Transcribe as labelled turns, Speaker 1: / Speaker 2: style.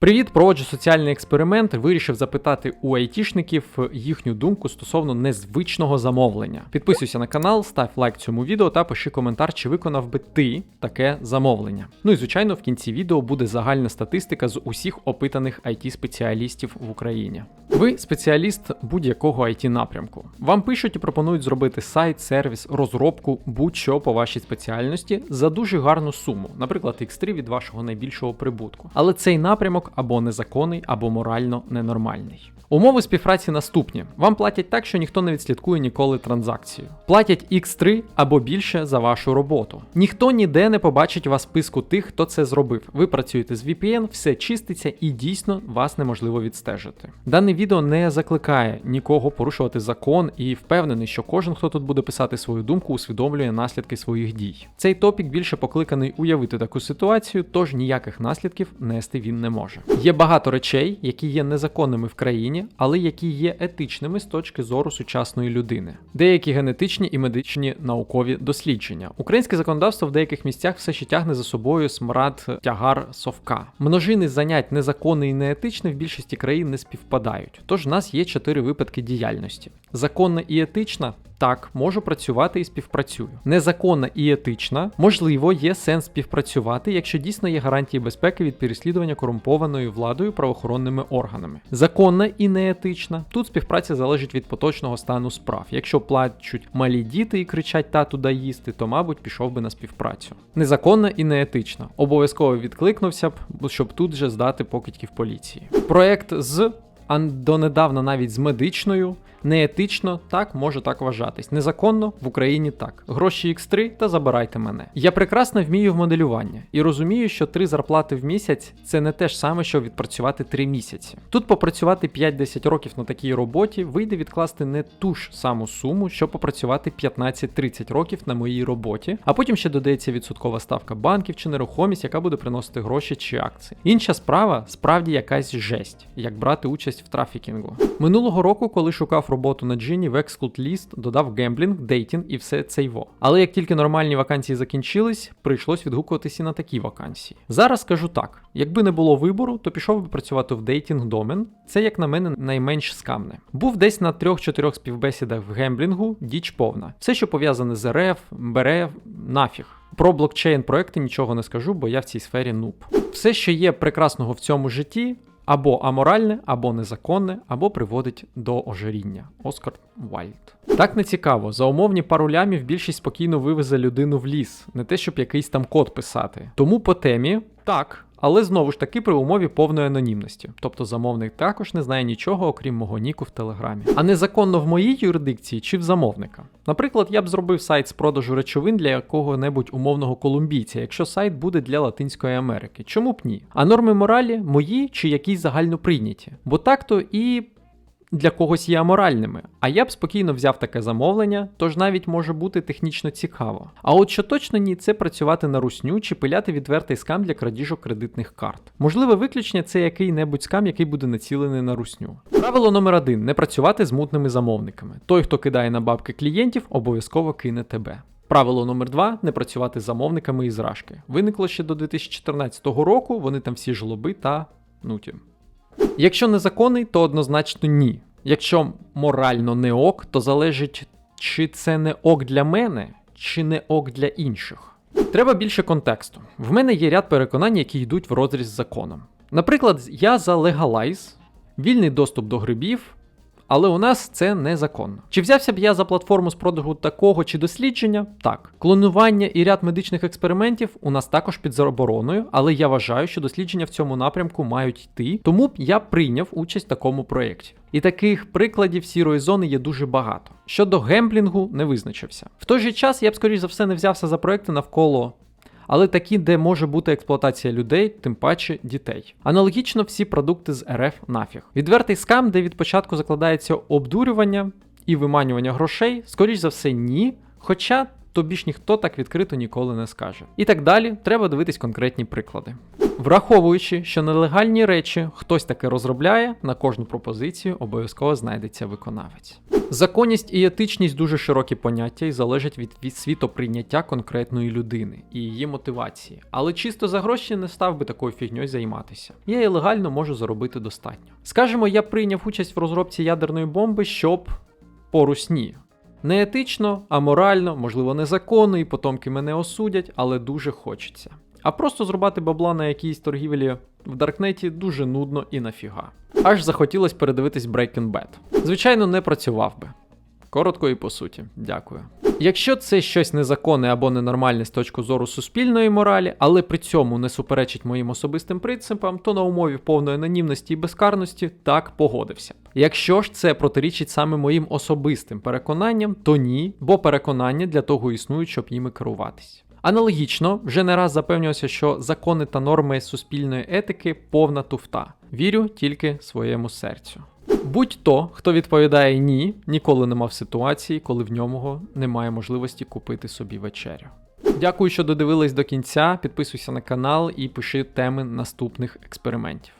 Speaker 1: Привіт, проводжу соціальний експеримент. Вирішив запитати у айтішників їхню думку стосовно незвичного замовлення. Підписуйся на канал, став лайк цьому відео та пиши коментар, чи виконав би ти таке замовлення. Ну і звичайно, в кінці відео буде загальна статистика з усіх опитаних it спеціалістів в Україні. Ви спеціаліст будь-якого it напрямку. Вам пишуть і пропонують зробити сайт, сервіс, розробку, будь-що по вашій спеціальності за дуже гарну суму, наприклад, X3 від вашого найбільшого прибутку. Але цей напрямок або незаконний, або морально ненормальний. Умови співпраці наступні: вам платять так, що ніхто не відслідкує ніколи транзакцію. Платять X3 або більше за вашу роботу. Ніхто ніде не побачить вас списку тих, хто це зробив. Ви працюєте з VPN, все чиститься і дійсно вас неможливо відстежити. Дане відео не закликає нікого порушувати закон і впевнений, що кожен, хто тут буде писати свою думку, усвідомлює наслідки своїх дій. Цей топік більше покликаний уявити таку ситуацію, тож ніяких наслідків нести він не може. Є багато речей, які є незаконними в країні, але які є етичними з точки зору сучасної людини. Деякі генетичні і медичні наукові дослідження. Українське законодавство в деяких місцях все ще тягне за собою смрад тягар совка. Множини занять незаконне і неетичне в більшості країн не співпадають. Тож в нас є чотири випадки діяльності: законна і етична. Так, можу працювати і співпрацюю. Незаконна і етична, можливо, є сенс співпрацювати, якщо дійсно є гарантії безпеки від переслідування корумпованою владою правоохоронними органами. Законна і неетична. Тут співпраця залежить від поточного стану справ. Якщо плачуть малі діти і кричать тату да їсти, то мабуть пішов би на співпрацю. Незаконна і неетична. Обов'язково відкликнувся б, щоб тут же здати покидьків поліції. Проект з а донедавна навіть з медичною. Неетично так може так вважатись. Незаконно в Україні так. Гроші X3 та забирайте мене. Я прекрасно вмію в моделювання і розумію, що три зарплати в місяць це не те ж саме, що відпрацювати 3 місяці. Тут попрацювати 5-10 років на такій роботі вийде відкласти не ту ж саму суму, що попрацювати 15-30 років на моїй роботі, а потім ще додається відсоткова ставка банків чи нерухомість, яка буде приносити гроші чи акції. Інша справа справді якась жесть, як брати участь в трафікінгу. Минулого року, коли шукав роботу на джині, в Exclude List додав гемблінг, дейтінг і все це йво. Але як тільки нормальні вакансії закінчились, прийшлось відгукуватися на такі вакансії. Зараз скажу так: якби не було вибору, то пішов би працювати в дейтінг домен. Це, як на мене, найменш скамне. Був десь на трьох-чотирьох співбесідах в гемблінгу, діч повна. Все, що пов'язане з РФ, БРФ, нафіг. Про блокчейн проекти нічого не скажу, бо я в цій сфері нуб. Все, що є прекрасного в цьому житті, або аморальне, або незаконне, або приводить до ожиріння. Оскар Вальд. Так не цікаво. За умовні пару лямів більшість спокійно вивезе людину в ліс, не те, щоб якийсь там код писати. Тому по темі так. Але знову ж таки при умові повної анонімності. Тобто замовник також не знає нічого, окрім мого ніку в телеграмі. А незаконно в моїй юрисдикції чи в замовника. Наприклад, я б зробив сайт з продажу речовин для якого-небудь умовного колумбійця, якщо сайт буде для Латинської Америки. Чому б ні? А норми моралі мої чи якісь загально прийняті. Бо так-то і для когось є аморальними. А я б спокійно взяв таке замовлення, тож навіть може бути технічно цікаво. А от що точно ні, це працювати на русню чи пиляти відвертий скам для крадіжок кредитних карт. Можливе виключення це який-небудь скам, який буде націлений на русню. Правило номер один: не працювати з мутними замовниками. Той, хто кидає на бабки клієнтів, обов'язково кине тебе. Правило номер два не працювати з замовниками із рашки. Виникло ще до 2014 року, вони там всі жлоби та нуті. Якщо незаконний, то однозначно ні. Якщо морально не ок, то залежить, чи це не ок для мене, чи не ок для інших. Треба більше контексту. В мене є ряд переконань, які йдуть в розріз з законом. Наприклад, я за легалайз, вільний доступ до грибів, але у нас це незаконно. Чи взявся б я за платформу з продажу такого чи дослідження? Так. Клонування і ряд медичних експериментів у нас також під забороною, але я вважаю, що дослідження в цьому напрямку мають йти, тому б я прийняв участь в такому проєкті. І таких прикладів сірої зони є дуже багато. Щодо гемблінгу не визначився. В той же час я б, скоріш за все, не взявся за проекти навколо але такі, де може бути експлуатація людей, тим паче дітей. Аналогічно всі продукти з РФ нафіг. Відвертий скам, де від початку закладається обдурювання і виманювання грошей, скоріш за все, ні. Хоча тобі ж ніхто так відкрито ніколи не скаже. І так далі, треба дивитись конкретні приклади. Враховуючи, що нелегальні речі хтось таки розробляє, на кожну пропозицію обов'язково знайдеться виконавець. Законність і етичність дуже широкі поняття і залежать від, від світоприйняття конкретної людини і її мотивації. Але чисто за гроші не став би такою фігньою займатися. Я і легально можу заробити достатньо. Скажемо, я прийняв участь в розробці ядерної бомби, щоб по русні. Не етично, а морально, можливо, незаконно, і потомки мене осудять, але дуже хочеться. А просто зрубати бабла на якійсь торгівлі в Даркнеті дуже нудно і нафіга. Аж захотілось передивитись Breaking Bad. Звичайно, не працював би. Коротко і по суті, дякую. Якщо це щось незаконне або ненормальне з точки зору суспільної моралі, але при цьому не суперечить моїм особистим принципам, то на умові повної анонімності і безкарності так погодився. Якщо ж це протирічить саме моїм особистим переконанням, то ні, бо переконання для того існують, щоб їми керуватись. Аналогічно, вже не раз запевнювався, що закони та норми суспільної етики повна туфта. Вірю тільки своєму серцю. Будь-то, хто відповідає ні, ніколи не мав ситуації, коли в ньому немає можливості купити собі вечерю. Дякую, що додивились до кінця. Підписуйся на канал і пиши теми наступних експериментів.